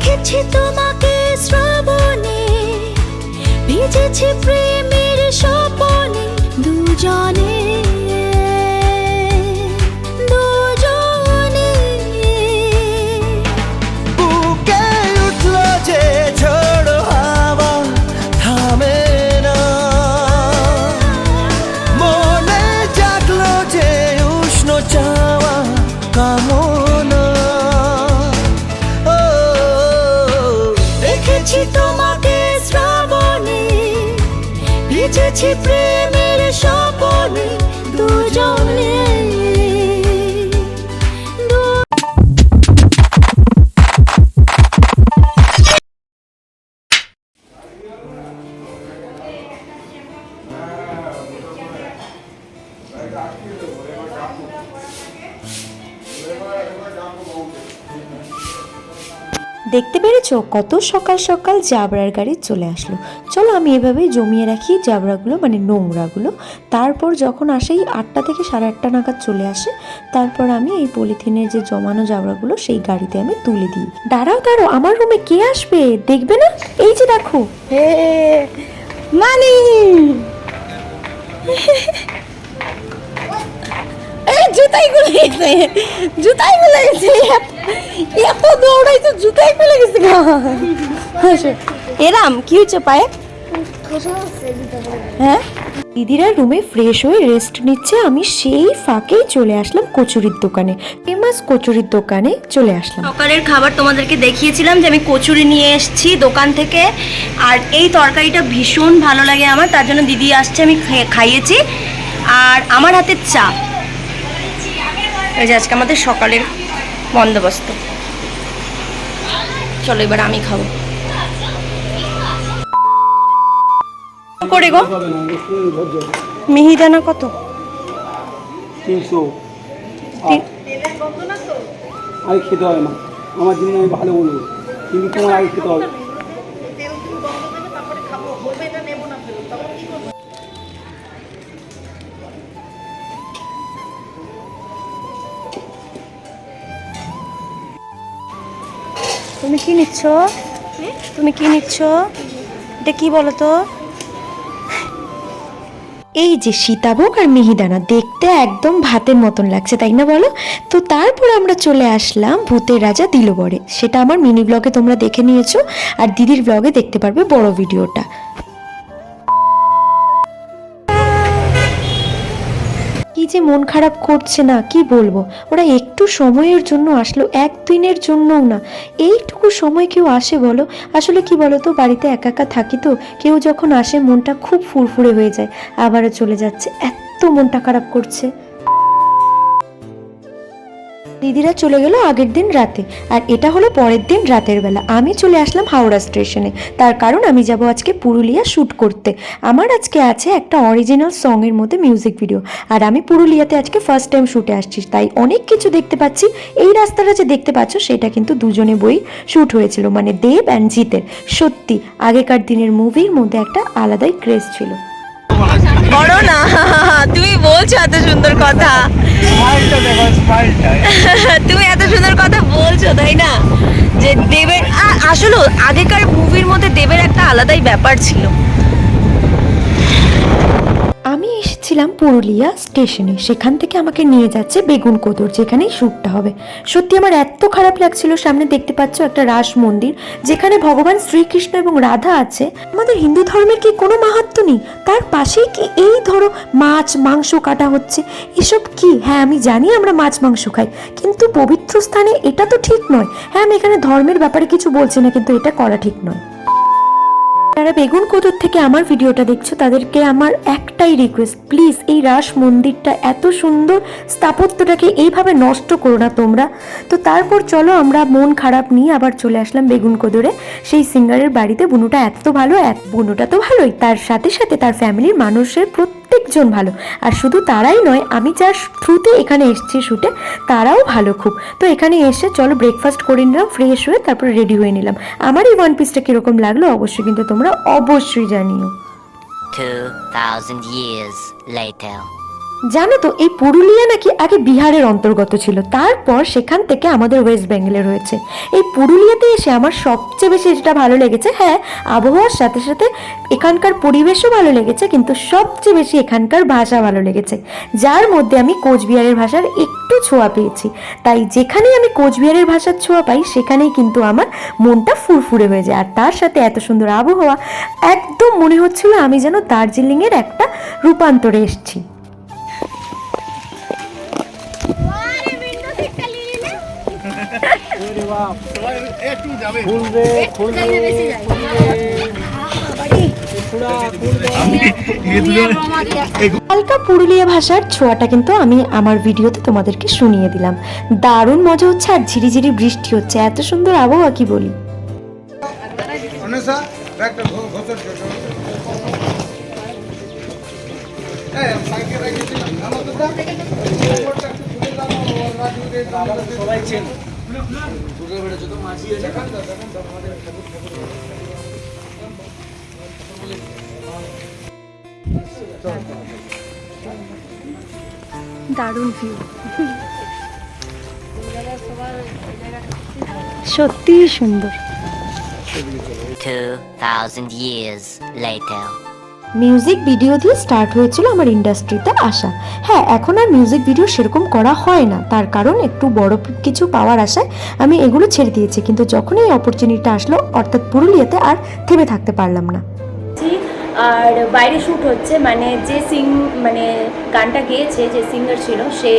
দেখেছি তোমাকে শ্রাবণে ভিজেছি প্রেমের স্বপনে ভিজেছি দেখতে পেরেছ? কত সকাল সকাল জাবরার গাড়ি চলে আসলো। চলো আমি এভাবে জমিয়ে রাখি জাবরাগুলো মানে নোংরাগুলো। তারপর যখন আসে এই আটটা থেকে সাড়ে আটটা নাগাদ চলে আসে, তারপর আমি এই পলিথিনের যে জমানো জাবরাগুলো সেই গাড়িতে আমি তুলে দিই। দাঁড়াও দাঁড়াও, আমার রুমে কে আসবে? দেখবে না? এই যে দেখো। মানি জুতাই দৌড়াই তো জুতাই গা। এরাম পায়ে? হ্যাঁ? দিদিরা রুমে ফ্রেশ হয়ে রেস্ট নিচ্ছে, আমি সেই ফাঁকেই চলে আসলাম কচুরির দোকানে ফেমাস কচুরির দোকানে চলে আসলাম। সকালের খাবার তোমাদেরকে দেখিয়েছিলাম যে আমি কচুরি নিয়ে এসেছি দোকান থেকে, আর এই তরকারিটা ভীষণ ভালো লাগে আমার, তার জন্য দিদি আসছে, আমি খাইয়েছি। আর আমার হাতে চা। এই যে আজকে আমাদের সকালের বন্দোবস্ত। চলো এবার আমি খাব। করে গো? মিহিদানা কত? তিনশো। তিন- খেতে হবে না। আমার জন্য আমি ভালো বলব। কিন্তু তোমার আগে খেতে হবে। তুমি কি নিচ্ছ? তুমি কি নিচ্ছ? এটা কি বলো তো এই যে সীতাভোগ আর মিহিদানা দেখতে একদম ভাতের মতন লাগছে, তাই না বলো? তো তারপর আমরা চলে আসলাম ভূতের রাজা দিলবরে। সেটা আমার মিনি ব্লগে তোমরা দেখে নিয়েছো, আর দিদির ব্লগে দেখতে পারবে বড় ভিডিওটা যে মন খারাপ করছে না, কি বলব? ওরা একটু সময়ের জন্য আসলো এক দিনের জন্যও না। এইটুকু সময় কেউ আসে বলো? আসলে কি বলো তো বাড়িতে একা একা থাকি তো, কেউ যখন আসে মনটা খুব ফুরফুরে হয়ে যায়। আবারও চলে যাচ্ছে, এত মনটা খারাপ করছে। দিদিরা চলে গেল আগের দিন রাতে। আর এটা হলো পরের দিন রাতের বেলা। আমি চলে আসলাম হাওড়া স্টেশনে। তার কারণ আমি যাব আজকে পুরুলিয়া শ্যুট করতে। আমার আজকে আছে একটা অরিজিনাল সঙের মধ্যে মিউজিক ভিডিও আর আমি পুরুলিয়াতে আজকে ফার্স্ট টাইম শ্যুটে আসছি। তাই অনেক কিছু দেখতে পাচ্ছি। এই রাস্তাটা যে দেখতে পাচ্ছ, সেটা কিন্তু দুজনে বই শ্যুট হয়েছিল। মানে দেব অ্যান্ড জিতের। সত্যি, আগেকার দিনের মুভির মধ্যে একটা আলাদাই ক্রেজ ছিল। বড় না। তুমি বলছো এত সুন্দর কথা। তুমি এত সুন্দর কথা বলছো, তাই না? যে দেবের আসলে আগেকার মুভির মধ্যে দেবের একটা আলাদাই ব্যাপার ছিল। আমি এসেছিলাম পুরুলিয়া স্টেশনে। সেখান থেকে আমাকে নিয়ে যাচ্ছে বেগুন কোদর, যেখানেই শ্যুটটা হবে। সত্যি আমার এত খারাপ লাগছিল, সামনে দেখতে পাচ্ছ একটা রাস মন্দির, যেখানে ভগবান শ্রীকৃষ্ণ এবং রাধা আছে। আমাদের হিন্দু ধর্মের কি কোনো মাহাত্ম নেই? তার পাশেই কি এই ধরো মাছ মাংস কাটা হচ্ছে? এসব কি? হ্যাঁ আমি জানি আমরা মাছ মাংস খাই, কিন্তু পবিত্র স্থানে এটা তো ঠিক নয়। হ্যাঁ আমি এখানে ধর্মের ব্যাপারে কিছু বলছি না, কিন্তু এটা করা ঠিক নয়। যারা বেগুন কোদর থেকে আমার ভিডিওটা দেখছ, তাদেরকে আমার একটাই রিকোয়েস্ট প্লিজ এই রাস মন্দিরটা এত সুন্দর স্থাপত্যটাকে এইভাবে নষ্ট করো না তোমরা। তো তারপর চলো আমরা মন খারাপ নিয়ে আবার চলে আসলাম বেগুন কোদরে। সেই সিঙ্গারের বাড়িতে বুনুটা এত ভালো এক বুনুটা তো ভালোই, তার সাথে সাথে তার ফ্যামিলির মানুষের প্রত্যেকজন ভালো। আর শুধু তারাই নয় আমি যার থ্রুতে এখানে এসেছি শুটে তারাও ভালো খুব। তো এখানে এসে চলো ব্রেকফাস্ট করে নিলাম ফ্রেশ হয়ে তারপরে রেডি হয়ে নিলাম। আমার এই ওয়ান পিসটা কীরকম লাগল অবশ্যই কিন্তু তোমরা অবশ্যই জানিও। 2,000 years later. জানো তো, এই পুরুলিয়া নাকি আগে বিহারের অন্তর্গত ছিল। তারপর সেখান থেকে আমাদের ওয়েস্ট বেঙ্গলে রয়েছে। এই পুরুলিয়াতে এসে আমার সবচেয়ে বেশি যেটা ভালো লেগেছে হ্যাঁ আবহাওয়ার সাথে সাথে এখানকার পরিবেশও ভালো লেগেছে, কিন্তু সবচেয়ে বেশি এখানকার ভাষা ভালো লেগেছে। যার মধ্যে আমি কোচবিহারের ভাষার একটু ছোঁয়া পেয়েছি। তাই যেখানেই আমি কোচবিহারের ভাষার ছোঁয়া পাই, সেখানেই কিন্তু আমার মনটা ফুরফুরে হয়ে যায়। আর তার সাথে এত সুন্দর আবহাওয়া, একদম মনে হচ্ছিল আমি যেন দার্জিলিংয়ের একটা রূপান্তরে এসেছি। খুলবে খুলবে হালকা পুরুলিয়া ভাষার ছোঁয়াটা কিন্তু আমি আমার ভিডিওতে তোমাদেরকে শুনিয়ে দিলাম। দারুণ মজা হচ্ছে আর ঝিরিঝিরি বৃষ্টি হচ্ছে। এত সুন্দর আবহাওয়া কি বলি? সবাই চেন। দারুণ ভিউ সত্যিই সুন্দর 2,000 years later. মিউজিক ভিডিও দিয়ে স্টার্ট হয়েছিল আমার ইন্ডাস্ট্রিতে আসা। হ্যাঁ এখন আর মিউজিক ভিডিও সেরকম করা হয় না। তার কারণ একটু বড় কিছু পাওয়ার আশায় আমি এগুলো ছেড়ে দিয়েছি। কিন্তু যখন এই অপরচুনিটিটা আসলো, অর্থাৎ পুরুলিয়াতে আর থেমে থাকতে পারলাম না। আর বাইরে শ্যুট হচ্ছে মানে যে সিং মানে গানটা গেয়েছে, যে সিঙ্গার ছিল, সে,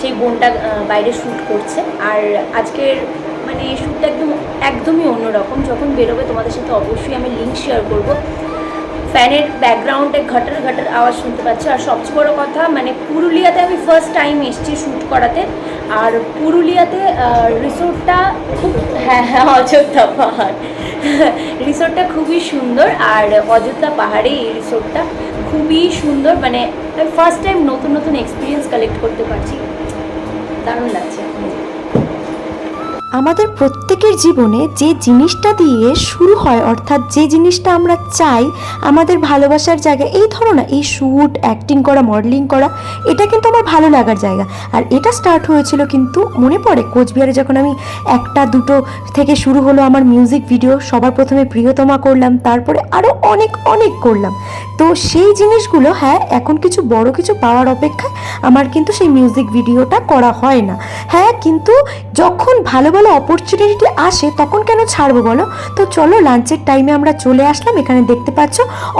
সেই বোনটা বাইরে শ্যুট করছে। আর আজকের মানে এই শ্যুটটা একদম, একদমই অন্যরকম। যখন বেরোবে তোমাদের সাথে অবশ্যই আমি লিঙ্ক শেয়ার করব। ফ্যানের ব্যাকগ্রাউন্ডে ঘটার ঘটার আওয়াজ শুনতে পাচ্ছি। আর সবচেয়ে বড় কথা মানে পুরুলিয়াতে আমি ফার্স্ট টাইম এসেছি শ্যুট করাতে। আর পুরুলিয়াতে রিসোর্টটা খুব হ্যাঁ হ্যাঁ অযোধ্যা পাহাড়। রিসোর্টটা খুবই সুন্দর, আর অযোধ্যা পাহাড়ে এই রিসোর্টটা খুবই সুন্দর। মানে আমি ফার্স্ট টাইম নতুন নতুন এক্সপিরিয়েন্স কালেক্ট করতে পারছি। দারুণ লাগছে। আমাদের প্রত্যেকের জীবনে যে জিনিসটা দিয়ে শুরু হয়, অর্থাৎ যে জিনিসটা আমরা চাই, আমাদের ভালোবাসার জায়গা, এই ধরো না, এই শ্যুট অ্যাক্টিং করা মডেলিং করা, এটা কিন্তু আমার ভালো লাগার জায়গা। আর এটা স্টার্ট হয়েছিল কিন্তু মনে পড়ে কোচবিহারে যখন আমি একটা, দুটো থেকে শুরু হলো আমার মিউজিক ভিডিও সবার প্রথমে প্রিয়তমা করলাম, তারপরে আরও অনেক অনেক করলাম। তো সেই জিনিসগুলো হ্যাঁ এখন কিছু বড় কিছু পাওয়ার অপেক্ষায় আমার কিন্তু সেই মিউজিক ভিডিওটা করা হয় না। হ্যাঁ কিন্তু যখন ভালো ভালো অপরচুনিটি আসে, তখন কেন ছাড়বো বলো? তো চলো লাঞ্চের টাইমে আমরা চলে আসলাম। এখানে দেখতে পাচ্ছ,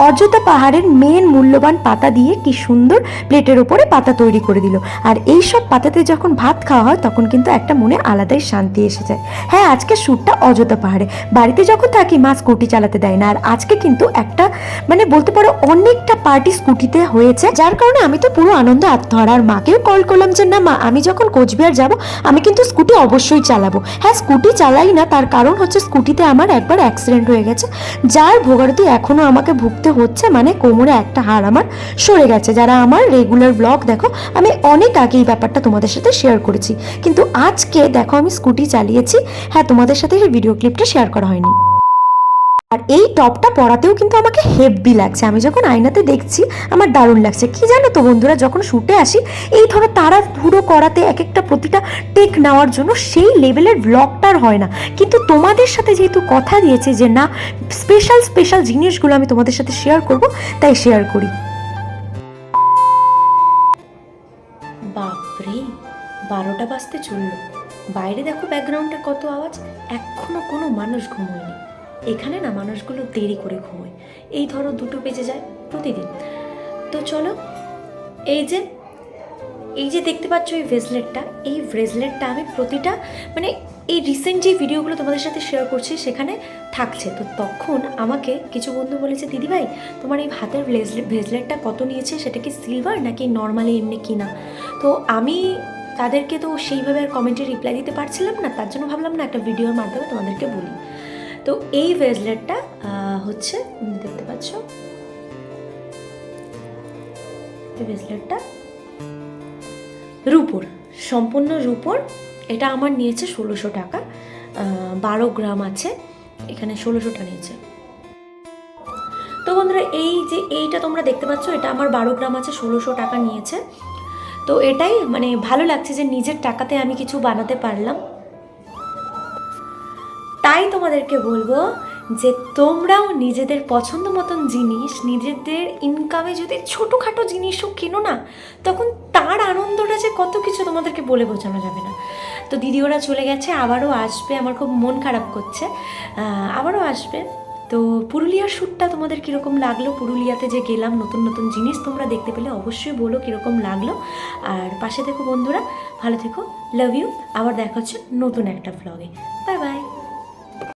অযোধ্যা পাহাড়ের মেন মূল্যবান পাতা দিয়ে কি সুন্দর প্লেটের ওপরে পাতা তৈরি করে দিল। আর এই সব পাতাতে যখন ভাত খাওয়া হয়, তখন কিন্তু একটা মনে আলাদাই শান্তি এসে যায়। হ্যাঁ আজকে শ্যুটটা অযোধ্যা পাহাড়ে। বাড়িতে যখন থাকি, মা স্কুটি চালাতে দেয় না। আর আজকে কিন্তু একটা মানে বলতে পারো, অনেকটা পার্টি স্কুটিতে হয়েছে। যার কারণে আমি তো পুরো আনন্দ আত্মহারা। আর মাকেও কল করলাম যে, না মা, আমি যখন কোচবিহার যাব, আমি কিন্তু স্কুটি অবশ্যই চালাবো। হ্যাঁ স্কুটি চালাই না, তার কারণ হচ্ছে স্কুটিতে আমার একবার অ্যাক্সিডেন্ট হয়ে গেছে। যার ভোগারতি এখনও আমাকে ভুগতে হচ্ছে মানে কোমরে একটা হাড় আমার সরে গেছে। যারা আমার রেগুলার ব্লগ দেখো, আমি অনেক আগে এই ব্যাপারটা তোমাদের সাথে শেয়ার করেছি। কিন্তু আজকে দেখো আমি স্কুটি চালিয়েছি। হ্যাঁ তোমাদের সাথে সেই ভিডিও ক্লিপটা শেয়ার করা হয়নি। আর এই টপটা পরাতেও কিন্তু আমাকে হেভি লাগছে। আমি যখন আয়নাতে দেখছি, আমার দারুণ লাগছে। কি জানো তো বন্ধুরা, যখন শুটে আসি, এই ধরো তারা ধুরো করাতে এক একটা প্রতিটা টেক নেওয়ার জন্য সেই লেভেলের ব্লগটার হয় না। কিন্তু তোমাদের সাথে যেহেতু কথা দিয়েছে যে না স্পেশাল স্পেশাল জিনিসগুলো আমি তোমাদের সাথে শেয়ার করব, তাই শেয়ার করি। বাপরে, বারোটা বাজতে চলল। বাইরে দেখো ব্যাকগ্রাউন্ডে কত আওয়াজ, এখনও কোনো মানুষ ঘুমোয়নি। এখানে না মানুষগুলো দেরি করে ঘুমোয়। এই ধরো দুটো বেজে যায় প্রতিদিন। তো চলো, এই যে এই যে দেখতে পাচ্ছ এই ব্রেসলেটটা এই ব্রেসলেটটা আমি প্রতিটা মানে এই রিসেন্ট যে ভিডিওগুলো তোমাদের সাথে শেয়ার করছি সেখানে থাকছে। তো তখন আমাকে কিছু বন্ধু বলেছে দিদিভাই তোমার এই হাতের ব্রেসলেট ব্রেসলেটটা কত নিয়েছে? সেটা কি সিলভার নাকি নর্মালি এমনি কিনা? তো আমি তাদেরকে তো সেইভাবে আর কমেন্টে রিপ্লাই দিতে পারছিলাম না, তার জন্য ভাবলাম না একটা ভিডিওর মাধ্যমে তোমাদেরকে বলি। তো এই ব্রেসলেটটা হচ্ছে দেখতে পাচ্ছ? ব্রেসলেটটা রুপোর, সম্পূর্ণ রুপোর। এটা আমার নিয়েছে ষোলোশো টাকা বারো গ্রাম আছে, এখানে ষোলোশোটা নিয়েছে। তো বন্ধুরা, এই যে এইটা তোমরা দেখতে পাচ্ছ, এটা আমার বারো গ্রাম আছে, ষোলোশো টাকা নিয়েছে। তো এটাই মানে ভালো লাগছে যে নিজের টাকাতে আমি কিছু বানাতে পারলাম। তাই তোমাদেরকে বলব যে তোমরাও নিজেদের পছন্দ মতন জিনিস, নিজেদের ইনকামে যদি ছোটোখাটো জিনিসও কেনো না, তখন তার আনন্দটা যে কত কিছু তোমাদেরকে বলে বোঝানো যাবে না। তো দিদি ওরা চলে গেছে, আবারও আসবে, আমার খুব মন খারাপ করছে। আবারও আসবে। তো পুরুলিয়ার শ্যুটটা তোমাদের কীরকম লাগল? পুরুলিয়াতে যে গেলাম, নতুন নতুন জিনিস তোমরা দেখতে পেলে অবশ্যই বলো কীরকম লাগল। আর পাশে থেকো বন্ধুরা, ভালো থেকো লাভ ইউ আবার দেখা হচ্ছে নতুন একটা ভ্লগে বাই বাই